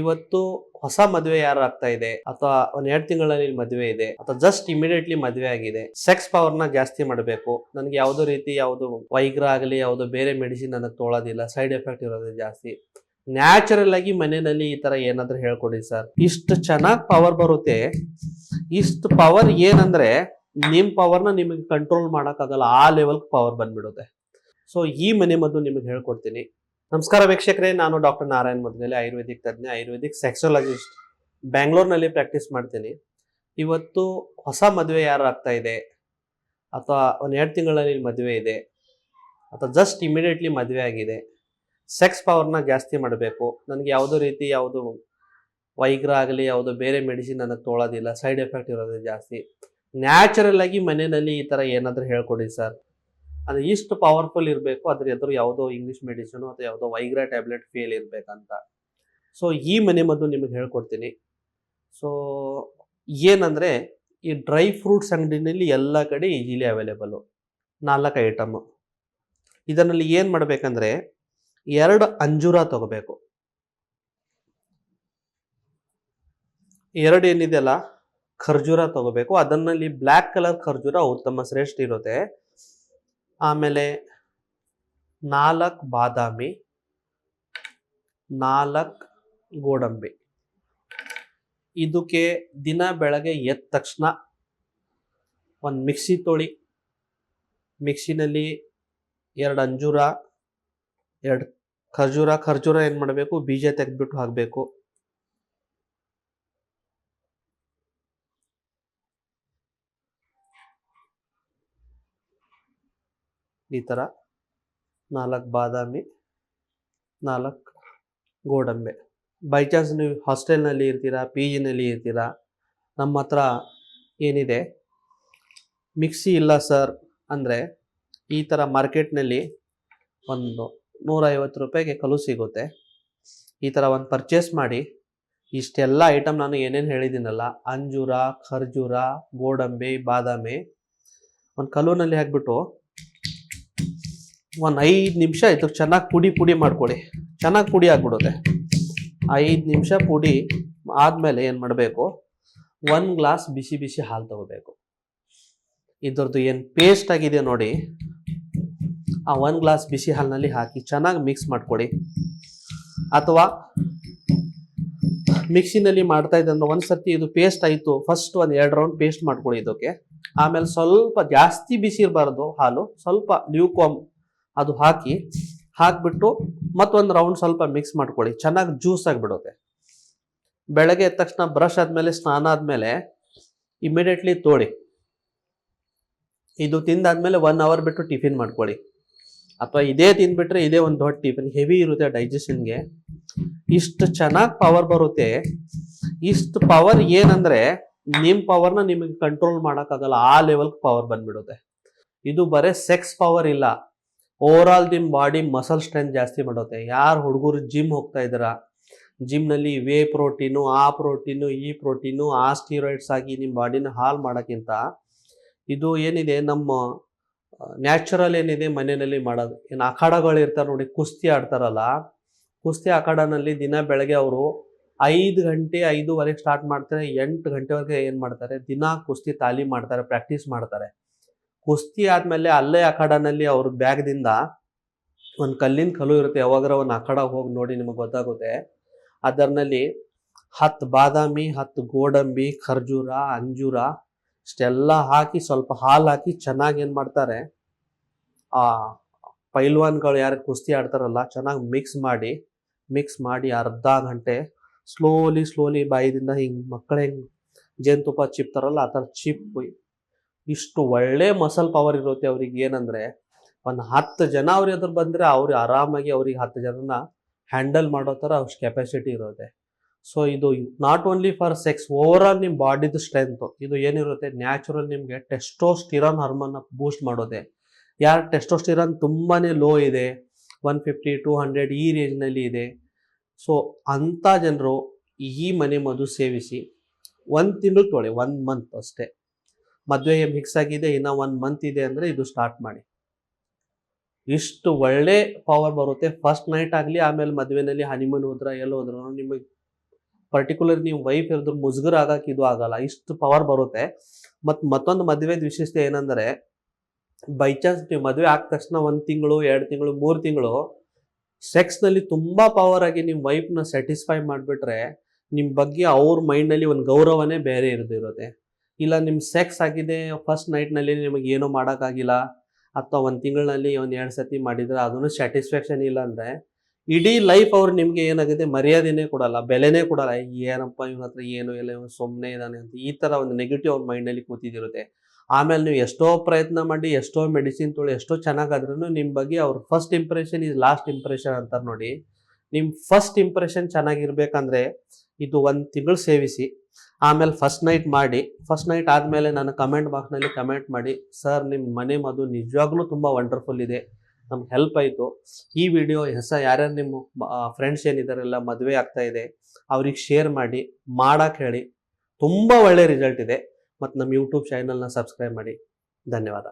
ಇವತ್ತು ಹೊಸ ಮದುವೆ ಯಾರು ಆಗ್ತಾ ಇದೆ? ಅಥವಾ ಒಂದ್ ಎರಡು ತಿಂಗಳಲ್ಲಿ ಮದುವೆ ಇದೆ, ಅಥವಾ ಜಸ್ಟ್ ಇಮಿಡಿಯೇಟ್ಲಿ ಮದುವೆ ಆಗಿದೆ ಸೆಕ್ಸ್ ಪವರ್ನ ಜಾಸ್ತಿ ಮಾಡಬೇಕು. ನನಗೆ ಯಾವುದೋ ರೀತಿ ಯಾವುದು ವೈಗ್ರ ಆಗಲಿ, ಯಾವುದೋ ಬೇರೆ ಮೆಡಿಸಿನ್ ನನಗೆ ತೊಳೋದಿಲ್ಲ ಸೈಡ್ ಎಫೆಕ್ಟ್ ಇರೋದು ಜಾಸ್ತಿ. ನ್ಯಾಚುರಲ್ ಆಗಿ ಮನೆಯಲ್ಲಿ ಈ ತರ ಏನಾದ್ರೂ ಹೇಳ್ಕೊಡಿ ಸರ್. ಇಷ್ಟು ಚೆನ್ನಾಗಿ ಪವರ್ ಬರುತ್ತೆ. ಇಷ್ಟು ಪವರ್ ಏನಂದ್ರೆ ನಿಮ್ ಪವರ್ನ ನಿಮಗೆ ಕಂಟ್ರೋಲ್ ಮಾಡೋಕ್ಕಾಗಲ್ಲ, ಆ ಲೆವೆಲ್ ಪವರ್ ಬಂದ್ಬಿಡುತ್ತೆ. ಸೊ ಈ ಮನೆ ಮದ್ದು ನಿಮಗೆ ಹೇಳ್ಕೊಡ್ತೀನಿ. ನಮಸ್ಕಾರ ವೀಕ್ಷಕರೇ, ನಾನು ಡಾಕ್ಟರ್ ನಾರಾಯಣ ಮದ್ಗಲೆ ಆಯುರ್ವೇದಿಕ್ ತಜ್ಞ, ಆಯುರ್ವೇದಿಕ್ ಸೆಕ್ಸೋಲಜಿಸ್ಟ್. ಬ್ಯಾಂಗ್ಳೂರ್ನಲ್ಲಿ ಪ್ರಾಕ್ಟೀಸ್ ಮಾಡ್ತೀನಿ. ಇವತ್ತು ಹೊಸ ಮದುವೆ ಯಾರು ಆಗ್ತಾ ಇದೆ? ಅಥವಾ ಒಂದು ಎರಡು ತಿಂಗಳಲ್ಲಿ ಮದುವೆ ಇದೆ? ಅಥವಾ ಜಸ್ಟ್ ಇಮಿಡಿಯೇಟ್ಲಿ ಮದುವೆ ಆಗಿದೆ? ಸೆಕ್ಸ್ ಪವರ್ನ ಜಾಸ್ತಿ ಮಾಡಬೇಕು. ನನಗೆ ಯಾವುದೋ ರೀತಿ ಯಾವುದು ವೈಗ್ರ ಆಗಲಿ, ಯಾವುದೋ ಬೇರೆ ಮೆಡಿಸಿನ್ ನನಗೆ ತೋಳೋದಿಲ್ಲ ಸೈಡ್ ಎಫೆಕ್ಟ್ ಇರೋದು ಜಾಸ್ತಿ. ನ್ಯಾಚುರಲ್ ಆಗಿ ಮನೆಯಲ್ಲಿ ಈ ಥರ ಏನಾದರೂ ಹೇಳ್ಕೊಡಿ ಸರ್. ಅದು ಇಷ್ಟು ಪವರ್ಫುಲ್ ಇರಬೇಕು, ಅದ್ರ ಎದುರು ಯಾವುದೋ ಇಂಗ್ಲಿಷ್ ಮೆಡಿಸಿನ್ ಅಥವಾ ಯಾವುದೋ ವೈಗ್ರಾ ಟ್ಯಾಬ್ಲೆಟ್ ಫೇಲ್ ಇರಬೇಕಂತ. ಸೊ ಈ ಮನೆ ಮದ್ದು ನಿಮಗೆ ಹೇಳ್ಕೊಡ್ತೀನಿ. ಸೊ ಏನಂದರೆ, ಈ ಡ್ರೈ ಫ್ರೂಟ್ಸ್ ಅಂಗಡಿನಲ್ಲಿ ಎಲ್ಲ ಕಡೆ ಈಜಿಲಿ ಅವೈಲೇಬಲು ನಾಲ್ಕು ಐಟಮ್ ಇದರಲ್ಲಿ ಏನು ಮಾಡಬೇಕಂದ್ರೆ, ಎರಡು ಅಂಜೂರ ತಗೋಬೇಕು. ಎರಡು ಏನಿದೆಯಲ್ಲ ಖರ್ಜೂರ ತಗೋಬೇಕು. ಅದನ್ನಲ್ಲಿ ಬ್ಲ್ಯಾಕ್ ಕಲರ್ ಖರ್ಜೂರ ಉತ್ತಮ ಶ್ರೇಷ್ಠ ಇರುತ್ತೆ. ಆಮೇಲೆ ನಾಲ್ಕು ಬಾದಾಮಿ, ನಾಲ್ಕು ಗೋಡಂಬಿ. ಇದಕ್ಕೆ ದಿನ ಬೆಳಗ್ಗೆ ಎದ್ದ ತಕ್ಷಣ ಒಂದು ಮಿಕ್ಸಿ ತೊಳಿ. ಮಿಕ್ಸಿನಲ್ಲಿ ಎರಡು ಅಂಜೂರ, ಎರಡು ಖರ್ಜೂರ ಖರ್ಜೂರ ಏನು ಮಾಡಬೇಕು, ಬೀಜ ತೆಗೆದ್ಬಿಟ್ಟು ಹಾಕಬೇಕು. ಈ ಥರ ನಾಲ್ಕು ಬಾದಾಮಿ, ನಾಲ್ಕು ಗೋಡಂಬೆ. ಬೈ ಚಾನ್ಸ್ ನೀವು ಹಾಸ್ಟೆಲ್ನಲ್ಲಿ ಇರ್ತೀರಾ ಪಿ ಜಿನಲ್ಲಿ ಇರ್ತೀರಾ? ನಮ್ಮ ಹತ್ರ ಏನಿದೆ? ಮಿಕ್ಸಿ ಇಲ್ಲ ಸರ್ ಅಂದರೆ ಈ ಥರ ಮಾರ್ಕೆಟ್ನಲ್ಲಿ ಒಂದು ನೂರೈವತ್ತು ರೂಪಾಯಿಗೆ ಕಲು ಸಿಗುತ್ತೆ. ಈ ಥರ ಒಂದು ಪರ್ಚೇಸ್ ಮಾಡಿ. ಇಷ್ಟೆಲ್ಲ ಐಟಮ್ ನಾನು ಏನೇನು ಹೇಳಿದ್ದೀನಲ್ಲ, ಅಂಜೂರ, ಖರ್ಜೂರ, ಗೋಡಂಬಿ, ಬಾದಾಮಿ, ಒಂದು ಕಲ್ಲೂನಲ್ಲಿ ಹಾಕ್ಬಿಟ್ಟು ಒಂದು ಐದು ನಿಮಿಷ ಇದು ಚೆನ್ನಾಗಿ ಪುಡಿ ಪುಡಿ ಮಾಡ್ಕೊಳ್ಳಿ ಚೆನ್ನಾಗಿ ಪುಡಿ ಆಗ್ಬಿಡುತ್ತೆ. ಐದು ನಿಮಿಷ ಪುಡಿ ಆದಮೇಲೆ ಏನು ಮಾಡಬೇಕು? ಒಂದು ಗ್ಲಾಸ್ ಬಿಸಿ ಬಿಸಿ ಹಾಲು ತಗೋಬೇಕು. ಇದ್ರದ್ದು ಏನು ಪೇಸ್ಟ್ ಆಗಿದೆ ನೋಡಿ? ಆ ಒಂದು ಗ್ಲಾಸ್ ಬಿಸಿ ಹಾಲಿನಲ್ಲಿ ಹಾಕಿ ಚೆನ್ನಾಗಿ ಮಿಕ್ಸ್ ಮಾಡಿಕೊಡಿ ಅಥವಾ ಮಿಕ್ಸಿನಲ್ಲಿ ಮಾಡ್ತಾ ಇದ್ದಂದ್ರೆ ಒಂದು ಸರ್ತಿ ಇದು ಪೇಸ್ಟ್ ಆಯಿತು. ಫಸ್ಟ್ ಒಂದು ಎರಡು ರೌಂಡ್ ಪೇಸ್ಟ್ ಮಾಡ್ಕೊಳ್ಳಿ ಇದಕ್ಕೆ. ಆಮೇಲೆ ಸ್ವಲ್ಪ ಜಾಸ್ತಿ ಬಿಸಿ ಇರಬಾರ್ದು ಹಾಲು. ಸ್ವಲ್ಪ ಲ್ಯೂಕಾಮ್ ಅದು ಹಾಕಿ ಹಾಕ್ಬಿಟ್ಟು ಮತ್ತೊಂದು ರೌಂಡ್ ಸ್ವಲ್ಪ ಮಿಕ್ಸ್ ಮಾಡ್ಕೊಳ್ಳಿ. ಚೆನ್ನಾಗಿ ಜ್ಯೂಸ್ ಆಗಿಬಿಡುತ್ತೆ. ಬೆಳಗ್ಗೆ ಎದ್ದ ತಕ್ಷಣ ಬ್ರಷ್ ಆದಮೇಲೆ, ಸ್ನಾನ ಆದಮೇಲೆ ಇಮಿಡಿಯೇಟ್ಲಿ ತೋಡಿ ಇದು ತಿಂದಾದ್ಮೇಲೆ ಒನ್ ಅವರ್ ಬಿಟ್ಟು ಟಿಫಿನ್ ಮಾಡ್ಕೊಳ್ಳಿ. ಅಥವಾ ಇದೇ ತಿಂದ್ಬಿಟ್ರೆ ಇದೇ ಒಂದು ದೊಡ್ಡ ಟಿಫಿನ್ ಹೆವಿ ಇರುತ್ತೆ ಡೈಜೆಷನ್ಗೆ ಇಷ್ಟು ಚೆನ್ನಾಗಿ ಪವರ್ ಬರುತ್ತೆ. ಇಷ್ಟು ಪವರ್ ಏನಂದ್ರೆ ನಿಮ್ಮ ಪವರ್ನ ನಿಮಗೆ ಕಂಟ್ರೋಲ್ ಮಾಡೋಕ್ಕಾಗಲ್ಲ ಆ ಲೆವೆಲ್ಗೆ ಪವರ್ ಬಂದ್ಬಿಡುತ್ತೆ. ಇದು ಬರೀ ಸೆಕ್ಸ್ ಪವರ್ ಇಲ್ಲ. ಓವರ್ ಆಲ್ ನಿಮ್ಮ ಬಾಡಿ ಮಸಲ್ ಸ್ಟ್ರೆಂತ್ ಜಾಸ್ತಿ ಮಾಡುತ್ತೆ. ಯಾರು ಹುಡುಗರು ಜಿಮ್ ಹೋಗ್ತಾ ಇದ್ದೀರಾ? ಜಿಮ್ನಲ್ಲಿ ವೇ ಪ್ರೋಟೀನು ಆ ಪ್ರೋಟೀನು ಈ ಪ್ರೋಟೀನು ಆ ಸ್ಟೀರಾಯ್ಡ್ಸ್ ಆಗಿ ನಿಮ್ಮ ಬಾಡಿನ ಹಾಲ್ ಮಾಡೋಕ್ಕಿಂತ ಇದು ಏನಿದೆ, ನಮ್ಮ ನ್ಯಾಚುರಲ್ ಏನಿದೆ ಮನೆಯಲ್ಲಿ ಮಾಡೋದು. ಏನು ಅಖಾಡಗಳು ಇರ್ತಾರೆ ನೋಡಿ, ಕುಸ್ತಿ ಆಡ್ತಾರಲ್ಲ, ಕುಸ್ತಿ ಅಖಾಡನಲ್ಲಿ ದಿನ ಬೆಳಗ್ಗೆ ಅವರು ಐದು ಗಂಟೆ, ಐದುವರೆಗೆ ಸ್ಟಾರ್ಟ್ ಮಾಡ್ತಾರೆ, ಎಂಟು ಗಂಟೆವರೆಗೆ ಏನು ಮಾಡ್ತಾರೆ, ದಿನ ಕುಸ್ತಿ ತಾಲೀಮ್ ಮಾಡ್ತಾರೆ ಪ್ರಾಕ್ಟೀಸ್ ಮಾಡ್ತಾರೆ. ಕುಸ್ತಿ ಆದಮೇಲೆ ಅಲ್ಲೇ ಅಖಾಡನಲ್ಲಿ ಅವ್ರ ಬ್ಯಾಗ್ದಿಂದ ಒಂದು ಕಲ್ಲಿನ ಕಲ್ಲು ಇರುತ್ತೆ ಯಾವಾಗಾರ ಒಂದು ಅಖಾಡ ಹೋಗಿ ನೋಡಿ ನಿಮಗೆ ಗೊತ್ತಾಗುತ್ತೆ. ಅದರಲ್ಲಿ ಹತ್ತು ಬಾದಾಮಿ, ಹತ್ತು ಗೋಡಂಬಿ, ಖರ್ಜೂರ, ಅಂಜೂರ ಇಷ್ಟೆಲ್ಲ ಹಾಕಿ ಸ್ವಲ್ಪ ಹಾಲು ಹಾಕಿ ಚೆನ್ನಾಗಿ ಏನು ಮಾಡ್ತಾರೆ, ಆ ಪೈಲ್ವಾನ್ಗಳು ಯಾರು ಕುಸ್ತಿ ಆಡ್ತಾರಲ್ಲ ಚೆನ್ನಾಗಿ ಮಿಕ್ಸ್ ಮಾಡಿ ಮಿಕ್ಸ್ ಮಾಡಿ ಅರ್ಧ ಗಂಟೆ ಸ್ಲೋಲಿ ಸ್ಲೋಲಿ ಬಾಯಿದಿಂದ ಹಿಂಗೆ ಮಕ್ಕಳು ಹೆಂಗೆ ಜೇನುತುಪ್ಪ ಚಿಪ್ತಾರಲ್ಲ ಆ ಥರ ಚಿಪ್ಪು ಇಷ್ಟು ಒಳ್ಳೆ ಮಸಲ್ ಪವರ್ ಇರುತ್ತೆ ಅವ್ರಿಗೆ ಏನಂದ್ರೆ, ಒಂದು ಹತ್ತು ಜನ ಅವ್ರ ಎದುರು ಬಂದರೆ ಅವ್ರಿಗೆ ಆರಾಮಾಗಿ ಅವ್ರಿಗೆ ಹತ್ತು ಜನನ ಹ್ಯಾಂಡಲ್ ಮಾಡೋ ಥರ ಅಷ್ಟು ಕೆಪಾಸಿಟಿ ಇರುತ್ತೆ. ಸೊ ಇದು not only for sex over all ನಿಮ್ಮ ಬಾಡಿದು ಸ್ಟ್ರೆಂತು ಇದು ಏನಿರುತ್ತೆ ನ್ಯಾಚುರಲ್ ನಿಮಗೆ ಟೆಸ್ಟೋಸ್ಟಿರಾನ್ ಹಾರ್ಮೋನ್ನ ಬೂಸ್ಟ್ ಮಾಡೋದೆ. ಯಾರು ಟೆಸ್ಟೋಸ್ಟಿರಾನ್ ತುಂಬಾ ಲೋ ಇದೆ ಒನ್ ಫಿಫ್ಟಿ ಟೂ ಹಂಡ್ರೆಡ್ ಈ ರೇಂಜ್ನಲ್ಲಿ ಇದೆ. ಸೊ ಅಂಥ ಜನರು ಈ ಮನೆ ಮದು ಸೇವಿಸಿ, ಒಂದು ತಿಂಗಳು ತೊಳೆ ಒನ್ ಮಂತ್ ಅಷ್ಟೇ. ಮದುವೆಗೆ ಮಿಕ್ಸ್ ಆಗಿದೆ, ಇನ್ನ ಒಂದು ಮಂತ್ ಇದೆ ಅಂದರೆ ಇದು ಸ್ಟಾರ್ಟ್ ಮಾಡಿ. ಇಷ್ಟು ಒಳ್ಳೆ ಪವರ್ ಬರುತ್ತೆ. ಫಸ್ಟ್ ನೈಟ್ ಆಗಲಿ, ಆಮೇಲೆ ಮದುವೆನಲ್ಲಿ ಹನಿಮನ್ ಹೋದ್ರ, ಎಲ್ಲ ಹೋದ್ರು. ನಿಮಗೆ ಪರ್ಟಿಕ್ಯುಲರ್ ನೀವು ವೈಫ್ ಇರೋದ್ರ ಮುಜುಗರ ಆಗಕ್ಕೆ ಇದು ಆಗಲ್ಲ. ಇಷ್ಟು ಪವರ್ ಬರುತ್ತೆ. ಮತ್ತು ಮತ್ತೊಂದು ಮದುವೆದ ವಿಶೇಷತೆ ಏನಂದರೆ ಬೈ ಚಾನ್ಸ್ ನೀವು ಮದುವೆ ಆದ ತಕ್ಷಣ ಒಂದು ತಿಂಗಳು, ಎರಡು ತಿಂಗಳು, ಮೂರು ತಿಂಗಳು ಸೆಕ್ಸ್ನಲ್ಲಿ ತುಂಬ ಪವರ್ ಆಗಿ ನಿಮ್ಮ ವೈಫ್ನ ಸ್ಯಾಟಿಸ್ಫೈ ಮಾಡಿಬಿಟ್ರೆ ನಿಮ್ಮ ಬಗ್ಗೆ ಅವ್ರ ಮೈಂಡಲ್ಲಿ ಒಂದು ಗೌರವನೇ ಬೇರೆ ಇರೋದಿರುತ್ತೆ. ಇಲ್ಲ ನಿಮ್ಮ ಸೆಕ್ಸ್ ಆಗಿದೆ ಫಸ್ಟ್ ನೈಟ್ನಲ್ಲಿ ನಿಮಗೆ ಏನೂ ಮಾಡೋಕ್ಕಾಗಿಲ್ಲ, ಅಥವಾ ಒಂದು ತಿಂಗಳಲ್ಲಿ ಒಂದು ಎರಡು ಸತಿ ಮಾಡಿದರೆ ಅದನ್ನು ಸ್ಯಾಟಿಸ್ಫ್ಯಾಕ್ಷನ್ ಇಲ್ಲ ಅಂದರೆ, ಇಡೀ ಲೈಫ್ ಅವ್ರು ನಿಮಗೆ ಏನಾಗಿದೆ, ಮರ್ಯಾದೆನೇ ಕೊಡಲ್ಲ, ಬೆಲೆನೇ ಕೊಡಲ್ಲ ಏನಪ್ಪ ಇವನ ಹತ್ರ ಏನು ಇಲ್ಲ, ಇವನು ಸುಮ್ಮನೆ ಇದ್ದಾನೆ ಅಂತ ಈ ಥರ ಒಂದು ನೆಗೆಟಿವ್ ಅವ್ರ ಮೈಂಡಲ್ಲಿ ಕೂತಿದಿರುತ್ತೆ ಆಮೇಲೆ ನೀವು ಎಷ್ಟೋ ಪ್ರಯತ್ನ ಮಾಡಿ, ಎಷ್ಟೋ ಮೆಡಿಸಿನ್ ತೊಳೆ, ಎಷ್ಟೋ ಚೆನ್ನಾಗಾದ್ರೂ ನಿಮ್ಮ ಬಗ್ಗೆ ಅವ್ರ first impression is last impression ಅಂತಾರೆ ನೋಡಿ. ನಿಮ್ಮ ಫಸ್ಟ್ ಇಂಪ್ರೆಷನ್ ಚೆನ್ನಾಗಿರ್ಬೇಕಂದ್ರೆ, ಇದು ಒಂದು ತಿಂಗಳು ಸೇವಿಸಿ. ಆಮೇಲೆ ಫಸ್ಟ್ ನೈಟ್ ಮಾಡಿ ಫಸ್ಟ್ ನೈಟ್ ಆದಮೇಲೆ ನಾನು ಕಮೆಂಟ್ ಬಾಕ್ಸ್ನಲ್ಲಿ ಕಮೆಂಟ್ ಮಾಡಿ ಸರ್ ನಿಮ್ಮ ಮನೆ ಮದು ನಿಜವಾಗ್ಲೂ ತುಂಬ ವಂಡರ್ಫುಲ್ ಇದೆ. ನಮ್ಗೆ ಹೆಲ್ಪ್ ಆಯಿತು. ಈ ವಿಡಿಯೋ ಹೆಸ ಯಾರ್ಯಾರು ನಿಮ್ಮ ಫ್ರೆಂಡ್ಸ್ ಏನಿದಾರೆಲ್ಲ ಮದುವೆ ಆಗ್ತಾ ಇದೆ, ಅವ್ರಿಗೆ ಶೇರ್ ಮಾಡಿ ಮಾಡಕ್ಕೆ ಹೇಳಿ. ತುಂಬ ಒಳ್ಳೆ ರಿಸಲ್ಟ್ ಇದೆ. ಮತ್ತು ನಮ್ಮ ಯೂಟ್ಯೂಬ್ ಚಾನಲ್ನ ಸಬ್ಸ್ಕ್ರೈಬ್ ಮಾಡಿ. ಧನ್ಯವಾದ.